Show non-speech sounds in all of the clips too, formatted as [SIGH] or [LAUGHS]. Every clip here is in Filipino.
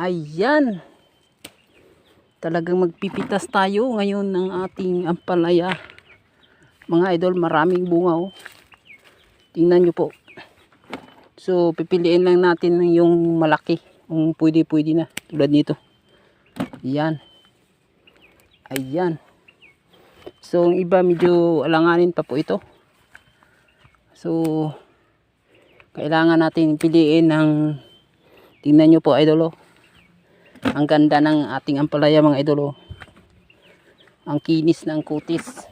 Ayan. Talagang magpipitas tayo ngayon ng ating ampalaya. Mga idol, maraming bunga oh. Tingnan nyo po. So, pipiliin lang natin yung malaki. Kung pwede-pwede na. Tulad nito. Ayan. Ayan. So, ang iba medyo alanganin pa po ito. So, kailangan natin piliin ng tingnan nyo po idol oh. Ang ganda ng ating ampalaya mga idol oh. Ang kinis ng kutis.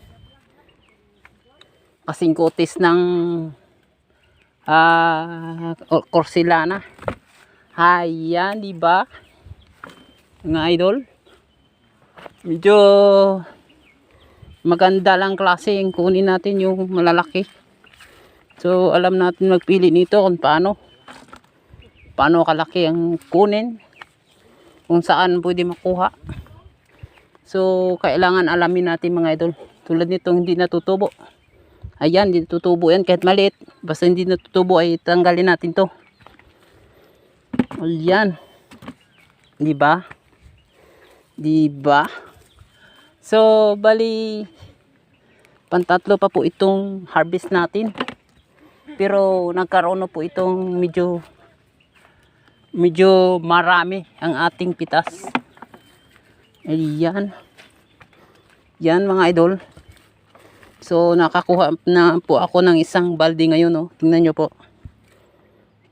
Kasing kutis ng ah Corsilana. Hayan, di ba? Mga idol. Medyo maganda lang klase yung kunin natin yung malalaki. So, alam natin magpili nito kung paano. Paano kalaki ang kunin. Kung saan pwede makuha. So, kailangan alamin natin mga idol. Tulad nito, hindi natutubo. Ayan, hindi natutubo yan kahit maliit. Basta hindi natutubo ay tanggalin natin to. Ayan. Di ba? Di ba? So, bali pantatlo pa po itong harvest natin. Pero nagkaroon na po itong medyo medyo marami ang ating pitas. Ayan. Yan mga idol. So nakakuha na po ako ng isang balde ngayon oh. Tingnan nyo po.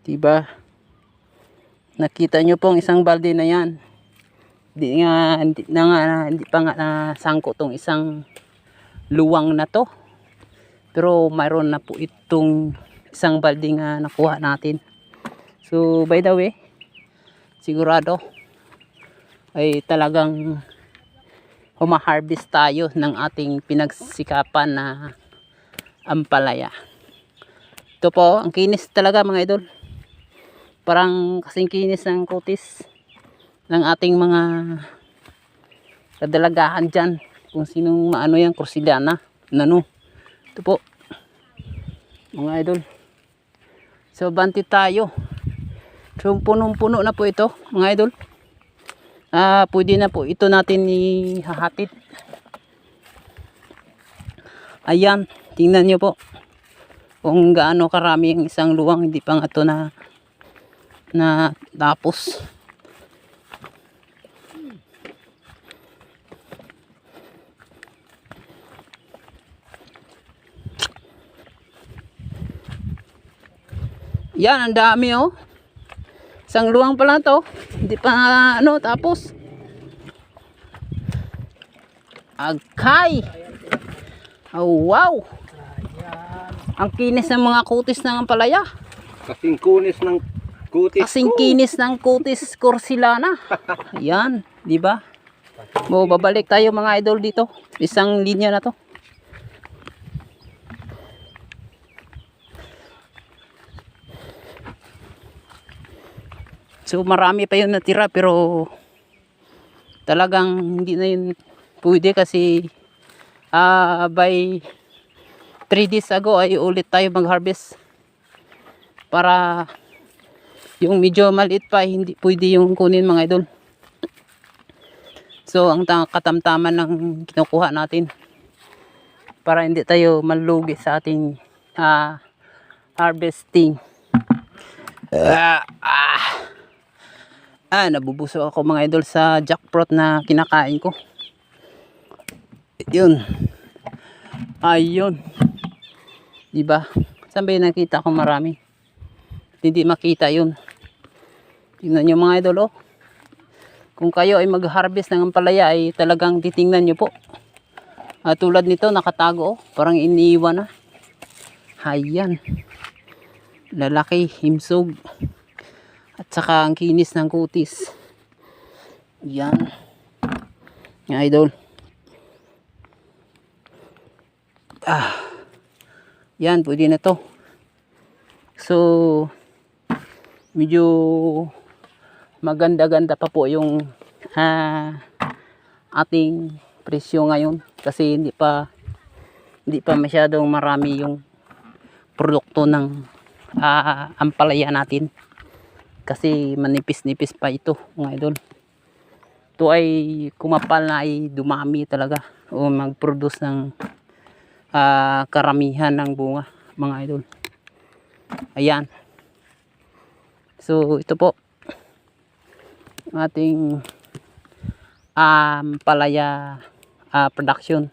Diba? Nakita nyo po ang isang balde na yan. Hindi nga, hindi, na nga, hindi pa nga nasangko tong isang luwang na to. Pero mayroon na po itong isang balde nga nakuha natin. So by the way, sigurado ay talagang humaharvest tayo ng ating pinagsikapan na ampalaya. Ito po, ang kinis talaga mga idol. Parang kasing kinis ng kutis ng ating mga kadalagahan dyan. Kung sinong maano yan, kursilana. Nano. Ito po. Mga idol. So, banti tayo. So, punong-puno na po ito, mga idol. Ah, pwede na po ito natin ihahatid. Ayan, tingnan nyo po. Kung gaano karami ang isang luwang, hindi pa nga ito na na tapos. Yan, ang dami oh. Isang luwang pa lang to. Hindi pa ano, tapos. Agkay. Oh, wow. Ang kinis ng mga kutis ng palaya. Kasing kunis ng kutis Kasing kinis ng kutis Corsilana. [LAUGHS] Yan, di ba? Mo babalik tayo mga idol dito. Isang linya na to. So marami pa yun natira pero talagang hindi na yun pwede kasi ah by 3 days ago ay ulit tayo mag-harvest para yung medyo maliit pa hindi pwede yung kunin mga idol. So ang ta- katamtaman ng kinukuha natin para hindi tayo malugi sa ating ah, harvesting. Ah, ah. Ah, nabubuso ako mga idol sa jackfruit na kinakain ko. Yun. Ayun. Diba? Saan ba yung nakita ko marami? Hindi makita yun. Tingnan nyo mga idol oh. Kung kayo ay mag-harvest ng ampalaya ay talagang titingnan nyo po. Ah, tulad nito nakatago oh. Parang iniiwan na. Hayan. Lalaki, himsog. At saka ang kinis ng kutis. Yan. Mga idol. Ah. Yan, pwede na to. So, medyo maganda-ganda pa po yung ah, ating presyo ngayon kasi hindi pa hindi pa masyadong marami yung produkto ng ah, ampalaya natin kasi manipis-nipis pa ito mga idol. Ito ay kumapal na ay dumami talaga. O mag-produce ng ah, karamihan ng bunga mga idol. Ayan. So ito po. Ating um, palaya ah, production.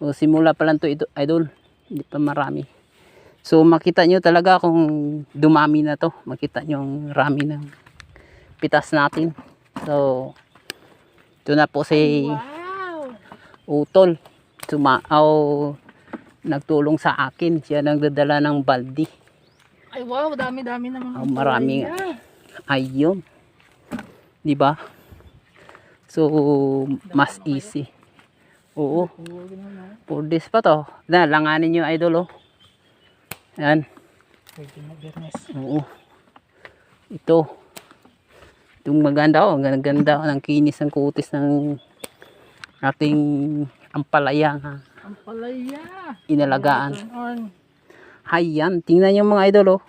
O simula pa lang to ito idol. Hindi pa marami so makita nyo talaga kung dumami na to. Makita nyo ang rami ng pitas natin. So ito na po si Wow! utol. Sumaaw nagtulong sa akin. Siya nagdadala ng baldi Ay wow, dami-dami naman. Ah, marami. nga. ayun. Di ba? So mas easy. Oo. For this pa to. Na langanin nyo idol oh yan Pwede na bernes. oo ito itong maganda oh ang ganda ng kinis ng kutis ng ating ampalaya nga Ang palaya. inalagaan. Hayan, tingnan yung mga idol oh.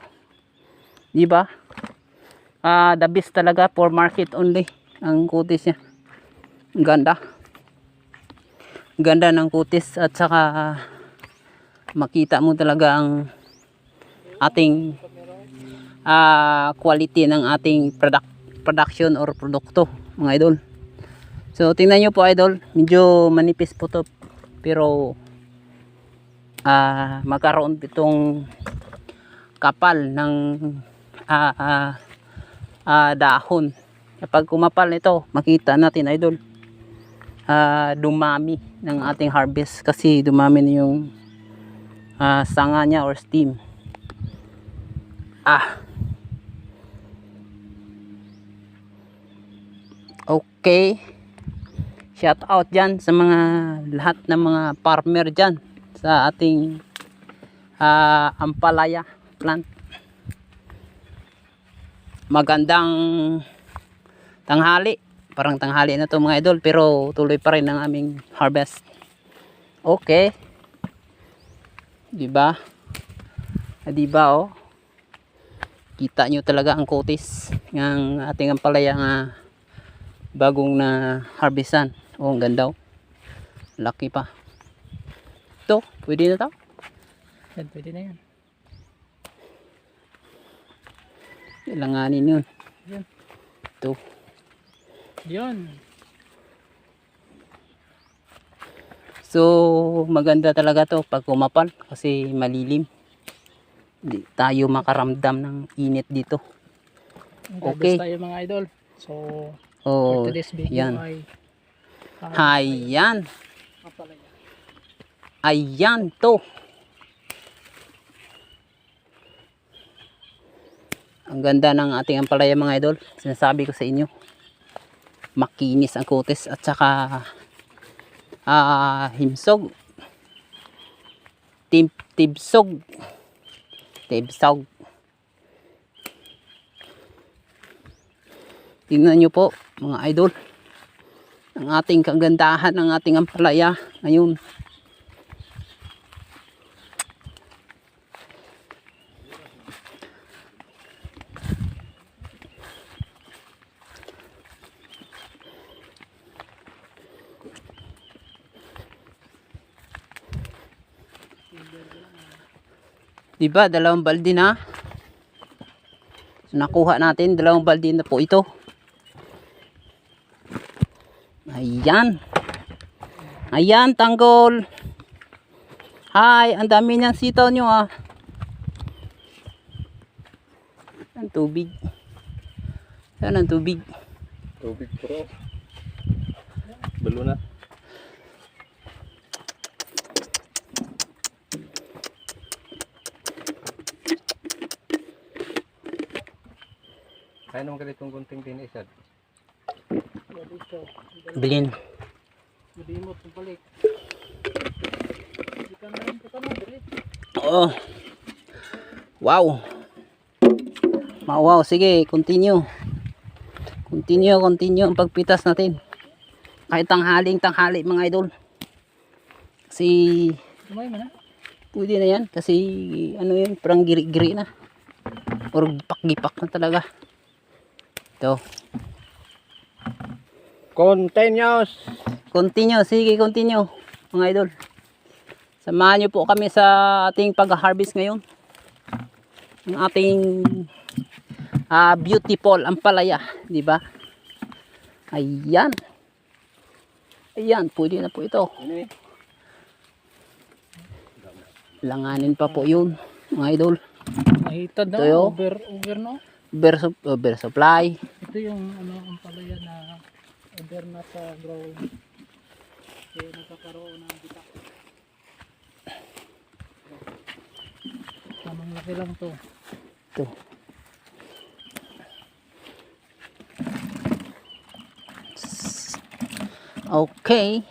'Di ba? Ah, the best talaga for market only ang kutis niya. Ang ganda. Ang Ganda ng kutis at saka makita mo talaga ang ating ah quality ng ating product production or produkto mga idol. So tingnan niyo po idol, medyo manipis po to pero ah magkaroon itong kapal ng ah, ah, ah, dahon. Kapag kumapal ito, makita natin idol, ah, dumami ng ating harvest kasi dumami na yung ah, sanga niya or steam. Ah. Okay. Shout out dyan sa mga lahat ng mga farmer dyan sa ating ah, ampalaya plant. Magandang tanghali. Parang tanghali na to mga idol pero tuloy pa rin ang aming harvest. Okay. Di ba? Ah, Di ba oh? Kita nyo talaga ang kutis ng ating ampalaya nga bagong na harvestan. Oh, ang ganda oh. Laki pa. Ito, pwede na to. Yan, pwede na yan. Ilanganin yun. Yan. Ito. Yun. So, maganda talaga to pag kumapal kasi malilim. Hindi tayo makaramdam ng init dito. Okay. Tayo mga idol. So, Oh, for today's video yan. ay Ayan. ang palaya. Ayan to. Ang ganda ng ating ampalaya mga idol. Sinasabi ko sa inyo. Makinis ang kutis at saka ah himsog. Tim tibsog. Tibsog. Tingnan nyo po mga idol. Ang ating kagandahan ng ating ampalaya ngayon. Diba, dalawang balde na. Nakuha natin, dalawang balde na po ito. Ayan. Ayan, tanggol. Hi, ang dami niyang sitaw nyo ah. Ang tubig. Saan ang tubig? Tubig pro. Balo na. Kaya naman ganitong gunting din isad. Bilin. Itong balik. Dali. Oh. Wow. Ma- Wow, sige, continue. Continue, continue ang pagpitas natin. Kahit tanghaling tanghali mga idol. Kasi Sumay mo na. pwede na yan kasi ano yun, parang giri-giri na. Or gipak-gipak na talaga. Ito. Continuous. Continue, sige, continue. Mga idol. Samahan niyo po kami sa ating pag-harvest ngayon. Ang ating ah, beautiful ampalaya, di ba? Ayan. Ayan, pwede na po ito. Ini. Langanin pa po yun, mga idol. Mahitad na. Ito yun. Over, over no? Over, over supply. Ito yung ano ang palaya na over na sa ground. Kaya nagkakaroon ng bitak. Tamang laki lang to. Ito. Okay.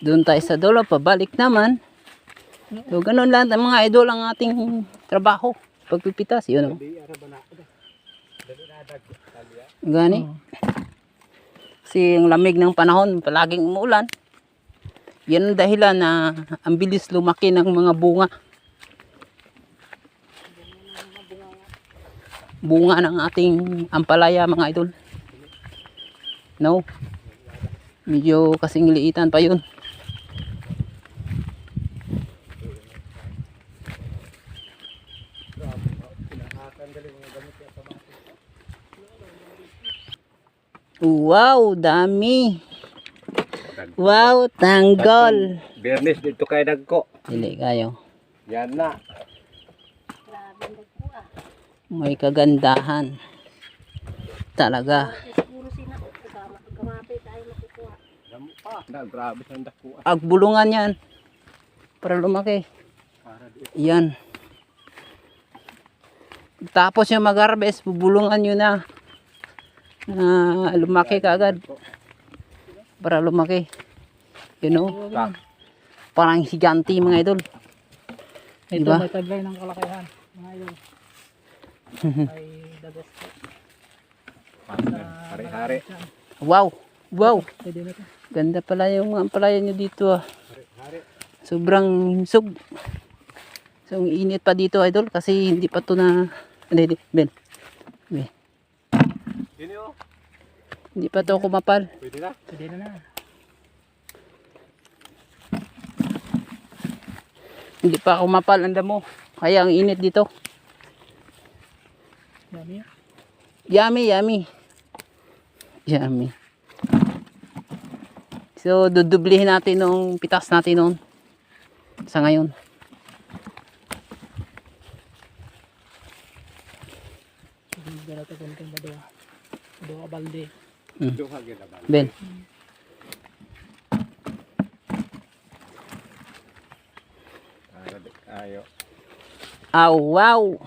Doon tayo sa dulo, pabalik naman. So, ganun lang ang mga idol ang ating trabaho. Pagpipitas, yun o. Gani. Oh. Kasi ang lamig ng panahon, palaging umuulan. Yan ang dahilan na ang bilis lumaki ng mga bunga. Bunga ng ating ampalaya mga idol. No? Medyo kasing liitan pa yun. Wow, dami. Wow, tanggol. Bernis dito kay dagko. Dili kayo. Yan na. May kagandahan. Talaga. Dako. Agbulungan yan. Para lumaki. Yan. Tapos yung mag-harvest, bubulungan nyo na. Na lumaki kaagad. Para lumaki. You know? Parang higanti mga idol. Ito Diba? may taglay ng kalakayan. Mga idol. Ay dagos po. Hari-hari. Wow! Wow! Ganda pala yung mga ampalaya nyo dito ah. Hari-hari. Sobrang sug. So, init pa dito idol kasi hindi pa to na hindi, hindi, Ben. Ben. Ini oh. Hindi pa to kumapal. Pwede na. Pwede na na. Hindi pa kumapal ang damo. Kaya ang init dito. Yan. Yummy, yummy. Yummy. So, dudublihin natin nung pitas natin noon. Sa ngayon. Hindi na ito kunting ba Doon balde. Duha gyud na ba. Ben. Kayo. Ah, wow.